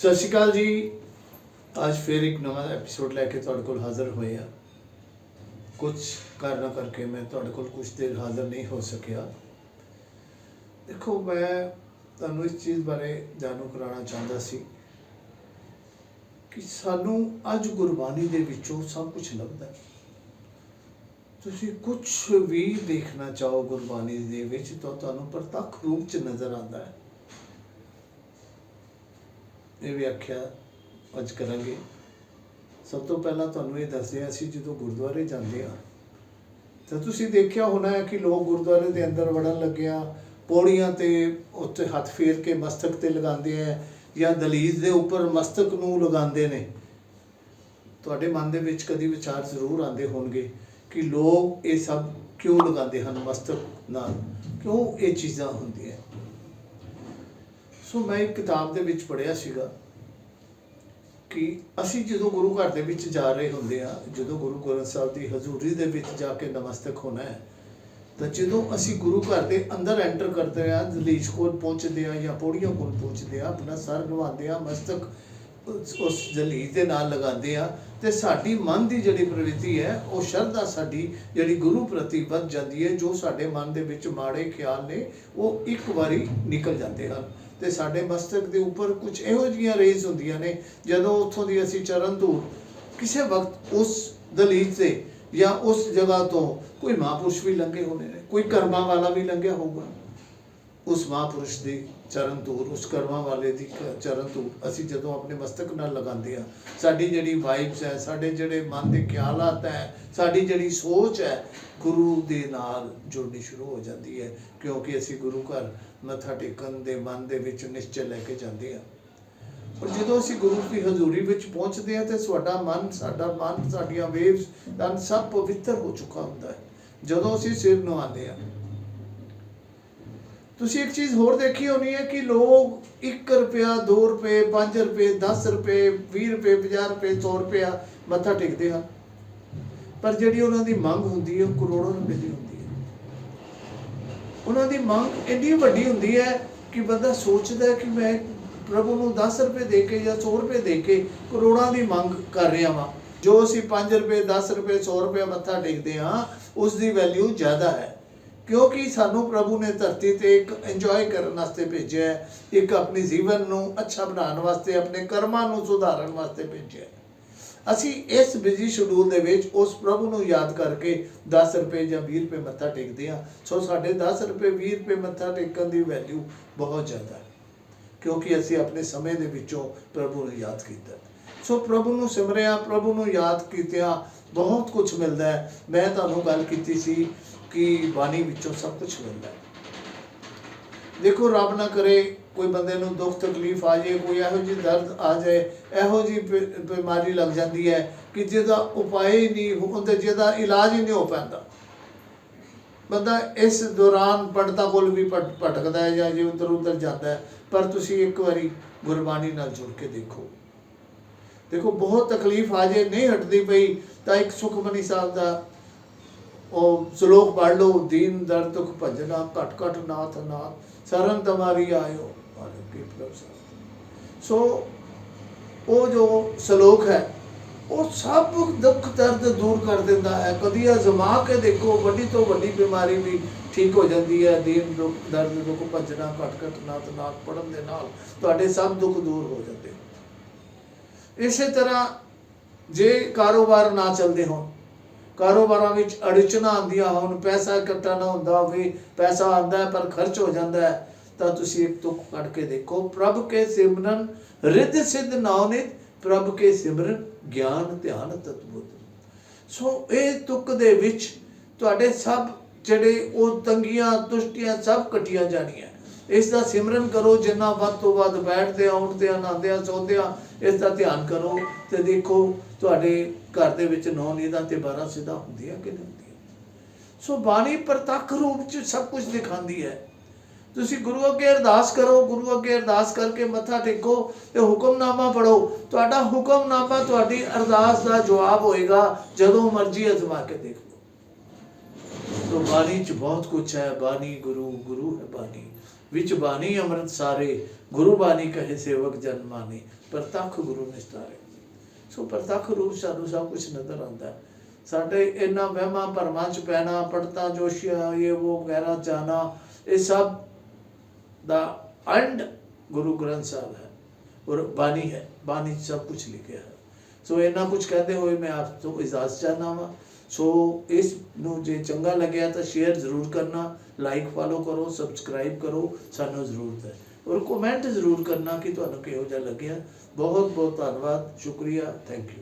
ਸਤਿ ਸ਼੍ਰੀ ਅਕਾਲ ਜੀ। ਅੱਜ ਫਿਰ ਇੱਕ ਨਵਾਂ ਐਪੀਸੋਡ ਲੈ ਕੇ ਤੁਹਾਡੇ ਕੋਲ ਹਾਜ਼ਰ ਹੋਏ ਆ ਕੁਝ ਕਾਰਨਾਂ ਕਰਕੇ ਮੈਂ ਤੁਹਾਡੇ ਕੋਲ ਕੁਝ ਦੇਰ ਹਾਜ਼ਰ ਨਹੀਂ ਹੋ ਸਕਿਆ। ਦੇਖੋ, ਮੈਂ ਤੁਹਾਨੂੰ ਇਸ ਚੀਜ਼ ਬਾਰੇ ਜਾਣੂ ਕਰਾਉਣਾ ਚਾਹੁੰਦਾ ਸੀ ਕਿ ਸਾਨੂੰ ਅੱਜ ਗੁਰਬਾਣੀ ਦੇ ਵਿੱਚੋਂ ਸਭ ਕੁਝ ਲੱਭਦਾ ਤੁਸੀਂ ਕੁਝ ਵੀ ਦੇਖਣਾ ਚਾਹੋ ਗੁਰਬਾਣੀ ਦੇ ਵਿੱਚ ਤਾਂ ਤੁਹਾਨੂੰ ਪ੍ਰਤੱਖ ਰੂਪ ਚ ਨਜ਼ਰ ਆਉਂਦਾ ਹੈ। ਇਹ ਵਿਆਖਿਆ ਅੱਜ ਕਰਾਂਗੇ। ਸਭ ਤੋਂ ਪਹਿਲਾਂ ਤੁਹਾਨੂੰ ਇਹ ਦੱਸਦੇ ਹਾਂ ਅਸੀਂ ਜਦੋਂ ਗੁਰਦੁਆਰੇ ਜਾਂਦੇ ਹਾਂ, ਤਾਂ ਤੁਸੀਂ ਦੇਖਿਆ ਹੋਣਾ ਹੈ ਕਿ ਲੋਕ ਗੁਰਦੁਆਰੇ ਦੇ ਅੰਦਰ ਵੜਨ ਲੱਗਿਆ ਪੌੜੀਆਂ ਤੇ ਉੱਤੇ ਹੱਥ ਫੇਰ ਕੇ ਮਸਤਕ ਤੇ ਲਗਾਉਂਦੇ ਆ ਜਾਂ ਦਲੀਜ਼ ਦੇ ਉੱਪਰ ਮਸਤਕ ਨੂੰ ਲਗਾਉਂਦੇ ਨੇ। ਤੁਹਾਡੇ ਮਨ ਦੇ ਵਿੱਚ ਕਦੀ ਵਿਚਾਰ ਜ਼ਰੂਰ ਆਉਂਦੇ ਹੋਣਗੇ ਕਿ ਲੋਕ ਇਹ ਸਭ ਕਿਉਂ ਲਗਾਉਂਦੇ ਹਨ ਮਸਤਕ ਨਾਲ? ਕਿਉਂ ਇਹ ਚੀਜ਼ਾਂ ਹੁੰਦੀਆਂ? ਸੋ ਮੈਂ ਇੱਕ ਕਿਤਾਬ ਦੇ ਵਿੱਚ ਪੜ੍ਹਿਆ ਸੀਗਾ ਕਿ ਅਸੀਂ ਜਦੋਂ ਗੁਰੂ ਘਰ ਦੇ ਵਿੱਚ ਜਾ ਰਹੇ ਹੁੰਦੇ ਆ ਜਦੋਂ ਗੁਰੂ ਗ੍ਰੰਥ ਸਾਹਿਬ ਦੀ ਹਜ਼ੂਰੀ ਦੇ ਵਿੱਚ ਜਾ ਕੇ ਨਮਸਤਕ ਹੋਣਾ ਹੈ, ਤਾਂ ਜਦੋਂ ਅਸੀਂ ਗੁਰੂ ਘਰ ਦੇ ਅੰਦਰ ਐਂਟਰ ਕਰਦੇ ਆ ਦਲੀਜ ਕੋਲ ਪਹੁੰਚਦੇ ਆ ਜਾਂ ਪੌੜੀਆਂ ਕੋਲ ਪਹੁੰਚਦੇ ਆ ਆਪਣਾ ਸਰ ਨਵਾਉਂਦੇ ਆ ਮਸਤਕ ਉਸ ਉਸ ਦਲੀਜ ਦੇ ਨਾਲ ਲਗਾਉਂਦੇ ਆ ਤੇ ਸਾਡੀ ਮਨ ਦੀ ਜਿਹੜੀ ਪ੍ਰਵਿਰਤੀ ਹੈ, ਉਹ ਸ਼ਰਧਾ ਸਾਡੀ ਜਿਹੜੀ ਗੁਰੂ ਪ੍ਰਤੀ ਵੱਧ ਜਾਂਦੀ ਹੈ, ਜੋ ਸਾਡੇ ਮਨ ਦੇ ਵਿੱਚ ਮਾੜੇ ਖਿਆਲ ਨੇ, ਉਹ ਇੱਕ ਵਾਰੀ ਨਿਕਲ ਜਾਂਦੇ ਹਨ। ਤੇ ਸਾਡੇ ਮਸਤਕ ਦੇ ਉੱਪਰ ਕੁਝ ਇਹੋ ਜਿਹੀਆਂ ਰੇਜ਼ ਹੁੰਦੀਆਂ ਨੇ, ਜਦੋਂ ਉੱਥੋਂ ਦੀ ਅਸੀਂ ਚਰਨ ਧੂੜ ਕਿਸੇ ਵਕਤ ਉਸ ਦਲੀਜ ਤੇ ਜਾਂ ਉਸ ਜਗ੍ਹਾ ਤੋਂ ਕੋਈ ਮਹਾਂਪੁਰਸ਼ ਵੀ ਲੰਘੇ ਹੋਣੇ ਨੇ, ਕੋਈ ਕਰਮਾਂ ਵਾਲਾ ਵੀ ਲੰਘਿਆ ਹੋਊਗਾ। ਉਸ ਮਹਾਂਪੁਰਸ਼ ਦੀ ਚਰਨ ਧੂੜ, ਉਸ ਕਰਮਾਂ ਵਾਲੇ ਦੀ ਚਰਨ ਧੂੜ ਅਸੀਂ ਜਦੋਂ ਆਪਣੇ ਮਸਤਕ ਨਾਲ ਲਗਾਉਂਦੇ ਆ ਸਾਡੀ ਜਿਹੜੀ ਵਾਈਬਸ ਹੈ, ਸਾਡੇ ਜਿਹੜੇ ਮਨ ਦੇ ਖਿਆਲਾਤ ਹੈ, ਸਾਡੀ ਜਿਹੜੀ ਸੋਚ ਹੈ, ਗੁਰੂ ਦੇ ਨਾਲ ਜੁੜਨੀ ਸ਼ੁਰੂ ਹੋ ਜਾਂਦੀ ਹੈ, ਕਿਉਂਕਿ ਅਸੀਂ ਗੁਰੂ ਘਰ ਮੱਥਾ ਟੇਕਣ ਦੇ ਮਨ ਦੇ ਵਿੱਚ ਨਿਸ਼ਚੈ ਲੈ ਕੇ ਜਾਂਦੇ ਆ ਪਰ ਜਦੋਂ ਅਸੀਂ ਗੁਰੂ ਦੀ ਹਜ਼ੂਰੀ ਵਿੱਚ ਪਹੁੰਚਦੇ ਆ ਤੇ ਸਾਡਾ ਮਨ ਸਾਡਾ ਮਨ, ਸਾਡੀਆਂ ਵੇਵਸ ਤਾਂ ਸਭ ਪਵਿੱਤਰ ਹੋ ਚੁੱਕਾ ਹੁੰਦਾ ਹੈ। ਜਦੋਂ ਅਸੀਂ ਸਿਰ ਨਵਾਉਂਦੇ ਆ ਤੁਸੀਂ ਇੱਕ ਚੀਜ਼ ਹੋਰ ਦੇਖੀ ਹੋਣੀ ਹੈ ਕਿ ਲੋਕ 1 ਰੁਪਿਆ 2 ਰੁਪਏ 5 ਰੁਪਏ 10 ਰੁਪਏ 20 ਰੁਪਏ 50 ਰੁਪਏ 100 ਰੁਪਿਆ ਮੱਥਾ ਟੇਕਦੇ ਹਨ ਪਰ ਜਿਹੜੀ ਉਹਨਾਂ ਦੀ ਮੰਗ ਹੁੰਦੀ ਹੈ, ਉਹ ਕਰੋੜਾਂ ਰੁਪਏ ਦੀ ਹੁੰਦੀ ਹੈ। ਉਹਨਾਂ ਦੀ ਮੰਗ ਇੰਨੀ ਵੱਡੀ ਹੁੰਦੀ ਹੈ ਕਿ ਬੰਦਾ ਸੋਚਦਾ ਕਿ ਮੈਂ ਪ੍ਰਭੂ ਨੂੰ 10 ਰੁਪਏ ਦੇ ਕੇ ਜਾਂ 100 ਰੁਪਏ ਦੇ ਕੇ ਕਰੋੜਾਂ ਦੀ ਮੰਗ ਕਰ ਰਿਹਾ ਵਾਂ। ਜੋ ਅਸੀਂ 5 ਰੁਪਏ 10 ਰੁਪਏ 100 ਰੁਪਏ ਮੱਥਾ ਟੇਕਦੇ ਹਾਂ, ਉਸ ਦੀ ਵੈਲਿਊ ਜ਼ਿਆਦਾ ਹੈ। ਕਿਉਂਕਿ ਸਾਨੂੰ ਪ੍ਰਭੂ ਨੇ ਧਰਤੀ ਤੇ ਇੱਕ ਇੰਜੋਏ ਕਰਨ ਵਾਸਤੇ ਭੇਜਿਆ ਹੈ, ਇੱਕ ਆਪਣੀ ਜੀਵਨ ਨੂੰ ਅੱਛਾ ਬਣਾਉਣ ਵਾਸਤੇ, ਆਪਣੇ ਕਰਮਾਂ ਨੂੰ ਸੁਧਾਰਨ ਵਾਸਤੇ ਭੇਜਿਆ ਹੈ। ਅਸੀਂ ਇਸ ਬਿਜ਼ੀ ਸ਼ਡਿਊਲ ਦੇ ਵਿੱਚ ਉਸ ਪ੍ਰਭੂ ਨੂੰ ਯਾਦ ਕਰਕੇ 10 ਰੁਪਏ ਜਾਂ 20 ਰੁਪਏ ਮੱਥਾ ਟੇਕਦੇ ਹਾਂ। ਸੋ ਸਾਡੇ 10 ਰੁਪਏ 20 ਰੁਪਏ ਮੱਥਾ ਟੇਕਣ ਦੀ ਵੈਲਿਊ ਬਹੁਤ ਜ਼ਿਆਦਾ ਹੈ, ਕਿਉਂਕਿ ਅਸੀਂ ਆਪਣੇ ਸਮੇਂ ਦੇ ਵਿੱਚੋਂ ਪ੍ਰਭੂ ਨੂੰ ਯਾਦ ਕੀਤਾ ਸੋ ਪ੍ਰਭੂ ਨੂੰ ਸਿਮਰਿਆ, ਪ੍ਰਭੂ ਨੂੰ ਯਾਦ ਕੀਤਿਆਂ ਬਹੁਤ ਕੁਝ ਮਿਲਦਾ ਹੈ। ਮੈਂ ਤੁਹਾਨੂੰ ਗੱਲ ਕੀਤੀ ਸੀ ਕਿ ਬਾਣੀ ਵਿੱਚੋਂ ਸਭ ਕੁਝ ਮਿਲਦਾ ਹੈ? ਦੇਖੋ, ਰੱਬ ਨਾ ਕਰੇ ਕੋਈ ਬੰਦੇ ਨੂੰ ਦੁੱਖ, ਤਕਲੀਫ ਆ ਜਾਏ, ਕੋਈ ਇਹੋ ਜਿਹੀ ਦਰਦ ਆ ਜਾਏ, ਇਹੋ ਜਿਹੀ ਬ- ਬਿਮਾਰੀ ਲੱਗ ਜਾਂਦੀ ਹੈ ਕਿ ਜਿਹਦਾ ਉਪਾਅ ਹੀ ਨਹੀਂ ਹੁੰਦਾ ਜਿਹਦਾ ਇਲਾਜ ਹੀ ਨਹੀਂ ਹੋ ਪੈਂਦਾ। ਬੰਦਾ ਇਸ ਦੌਰਾਨ ਪੰਡਤਾਂ ਕੋਲ ਵੀ ਭਟ- ਭਟਕਦਾ ਹੈ ਜਾਂ ਜੇ ਉਧਰ ਉਧਰ ਜਾਂਦਾ ਹੈ, ਪਰ ਤੁਸੀਂ ਇੱਕ ਵਾਰੀ ਗੁਰਬਾਣੀ ਨਾਲ ਜੁੜ ਕੇ ਦੇਖੋ। ਦੇਖੋ, ਬਹੁਤ ਤਕਲੀਫ ਆ ਜੇ ਨਹੀਂ ਹਟਦੀ ਪਈ, ਤਾਂ ਇੱਕ ਸੁਖਮਨੀ ਸਾਹਿਬ ਦਾ ਉਹ ਸ਼ਲੋਕ ਪੜ ਲਓ, ਦੀਨ ਦਰਦ ਦੁਖ, ਭਜਨਾ, ਘਟ ਘਟ, ਨਾਥ ਨਾਥ ਸਰਨ ਤਮਾਰੀ ਆਇਓ, ਮਾਰੇ ਕੀ ਪ੍ਰਭ ਸਾਹਿਬ। ਸੋ ਉਹ ਜੋ ਸ਼ਲੋਕ ਹੈ, ਉਹ ਸਭ ਦੁੱਖ, ਦਰਦ ਦੂਰ ਕਰ ਦਿੰਦਾ ਹੈ। ਕਦੀ ਅਜ਼ਮਾ ਕੇ ਦੇਖੋ, ਵੱਡੀ ਤੋਂ ਵੱਡੀ ਬਿਮਾਰੀ ਵੀ ਠੀਕ ਹੋ ਜਾਂਦੀ ਹੈ। ਦੀਨ, ਦੁੱਖ, ਦਰਦ, ਦੁੱਖ, ਭਜਨਾ, ਘਟ ਘਟ, ਨਾਥ ਨਾਥ ਪੜਨ ਦੇ ਨਾਲ ਤੁਹਾਡੇ ਸਭ ਦੁੱਖ ਦੂਰ ਹੋ ਜਾਂਦੇ। ਇਸੇ ਤਰ੍ਹਾਂ ਜੇ ਕਾਰੋਬਾਰ ਨਾ ਚੱਲਦੇ ਹੋਣ ਕਾਰੋਬਾਰਾਂ ਵਿੱਚ ਅੜਚਣਾ ਆਉਂਦੀਆਂ ਹੋਣ, ਪੈਸਾ ਇਕੱਠਾ ਨਾ ਹੁੰਦਾ ਹੋਵੇ, ਪੈਸਾ ਆਉਂਦਾ ਹੈ ਪਰ ਖਰਚ ਹੋ ਜਾਂਦਾ ਹੈ, ਤਾਂ ਤੁਸੀਂ ਇੱਕ ਤੁਕ ਕੱਢ ਕੇ ਦੇਖੋ, ਪ੍ਰਭ ਕੇ ਸਿਮਰਨ ਰਿੱਧ ਸਿੱਧ ਨਾਉਨਿਤ, ਪ੍ਰਭ ਕੇ ਸਿਮਰਨ ਗਿਆਨ ਧਿਆਨ ਤਤਬੁੱਧ। ਸੋ ਇਹ ਤੁਕ ਦੇ ਵਿੱਚ ਤੁਹਾਡੇ ਸਭ ਜਿਹੜੇ ਉਹ ਤੰਗੀਆਂ ਦੁਸ਼ਟੀਆਂ ਸਭ ਕਟੀਆਂ ਜਾਣੀਆਂ। ਇਸ ਦਾ ਸਿਮਰਨ ਕਰੋ, ਜਿੰਨਾ ਵੱਧ ਤੋਂ ਵੱਧ ਬੈਠਦੇ ਆ ਉੱਠਦੇ ਆ ਨਹਾਉਂਦੇ ਇਸ ਦਾ ਧਿਆਨ ਕਰੋ ਤੇ ਦੇਖੋ ਤੁਹਾਡੇ ਘਰ ਦੇ ਵਿੱਚ ਨੌ ਨੀਂਦਾਂ ਤੇ 12 ਸਿੱਧਾ ਹੁੰਦੀਆਂ ਕਿ ਨਹੀਂ ਹੁੰਦੀਆਂ? ਸੋ ਬਾਣੀ ਪ੍ਰਤੱਖ ਰੂਪ ਚ ਸਭ ਕੁਝ ਦਿਖਾਉਂਦੀ ਹੈ। ਤੁਸੀਂ ਗੁਰੂ ਅੱਗੇ ਅਰਦਾਸ ਕਰੋ, ਗੁਰੂ ਅੱਗੇ ਅਰਦਾਸ ਕਰਕੇ ਮੱਥਾ ਟੇਕੋ ਤੇ ਹੁਕਮਨਾਮਾ ਪੜੋ ਤੁਹਾਡਾ ਹੁਕਮਨਾਮਾ, ਤੁਹਾਡੀ ਅਰਦਾਸ ਦਾ ਜਵਾਬ ਹੋਏਗਾ ਜਦੋਂ ਮਰਜ਼ੀ ਅਜ਼ਮਾ ਕੇ ਦੇਖੋ ਸੋ ਬਾਣੀ ਚ ਬਹੁਤ ਕੁਝ ਹੈ, ਬਾਣੀ ਗੁਰੂ ਗੁਰੂ ਹੈ ਬਾਣੀ। ਵਿੱਚ ਬਾਣੀ ਅੰਮ੍ਰਿਤ ਸਾਰੇ ਗੁਰੂ ਬਾਣੀ ਕਹੇ ਸੇਵਕ ਜਨ ਮਾਨੀ, ਪ੍ਰਤੱਖ ਗੁਰੂ ਨਿਸਤਾਰੇ। ਸੋ ਪ੍ਰਤੱਖ ਰੂਪ ਸਾਨੂੰ ਸਭ ਕੁਝ ਨਜ਼ਰ ਆਉਂਦਾ ਸਾਡੇ ਇਹਨਾਂ ਵਹਿਮਾਂ ਭਰਮਾਂ ਚ ਪੈਣਾ, ਪੜਤਾ, ਜੋਸ਼ੀਆ, ਇਹ ਉਹ ਵਗੈਰਾ ਜਾਣਾ, ਇਹ ਸਭ ਦਾ ਅੰਡ ਗੁਰੂ ਗ੍ਰੰਥ ਸਾਹਿਬ ਹੈ। ਔਰ ਬਾਣੀ ਹੈ, ਬਾਣੀ 'ਚ ਸਭ ਕੁਝ ਲਿਖਿਆ ਹੈ। ਸੋ ਇਹਨਾਂ ਕੁਝ ਕਹਿੰਦੇ ਹੋਏ ਮੈਂ ਆਪ ਤੋਂ ਇਜਾਜ਼ਤ ਚਾਹਨਾ ਵਾਂ। ਸੋ ਇਸ ਨੂੰ ਜੇ ਚੰਗਾ ਲੱਗਿਆ ਤਾਂ ਸ਼ੇਅਰ ਜ਼ਰੂਰ ਕਰਨਾ ਲਾਈਕ ਫਾਲੋ ਕਰੋ ਸਬਸਕ੍ਰਾਈਬ ਕਰੋ, ਸਾਨੂੰ ਜ਼ਰੂਰਤ ਹੈ ਔਰ ਕਮੈਂਟ ਜ਼ਰੂਰ ਕਰਨਾ ਕਿ ਤੁਹਾਨੂੰ ਕਿਹੋ ਜਿਹਾ ਲੱਗਿਆ। ਬਹੁਤ ਬਹੁਤ ਧੰਨਵਾਦ, ਸ਼ੁਕਰੀਆ ਥੈਂਕ ਯੂ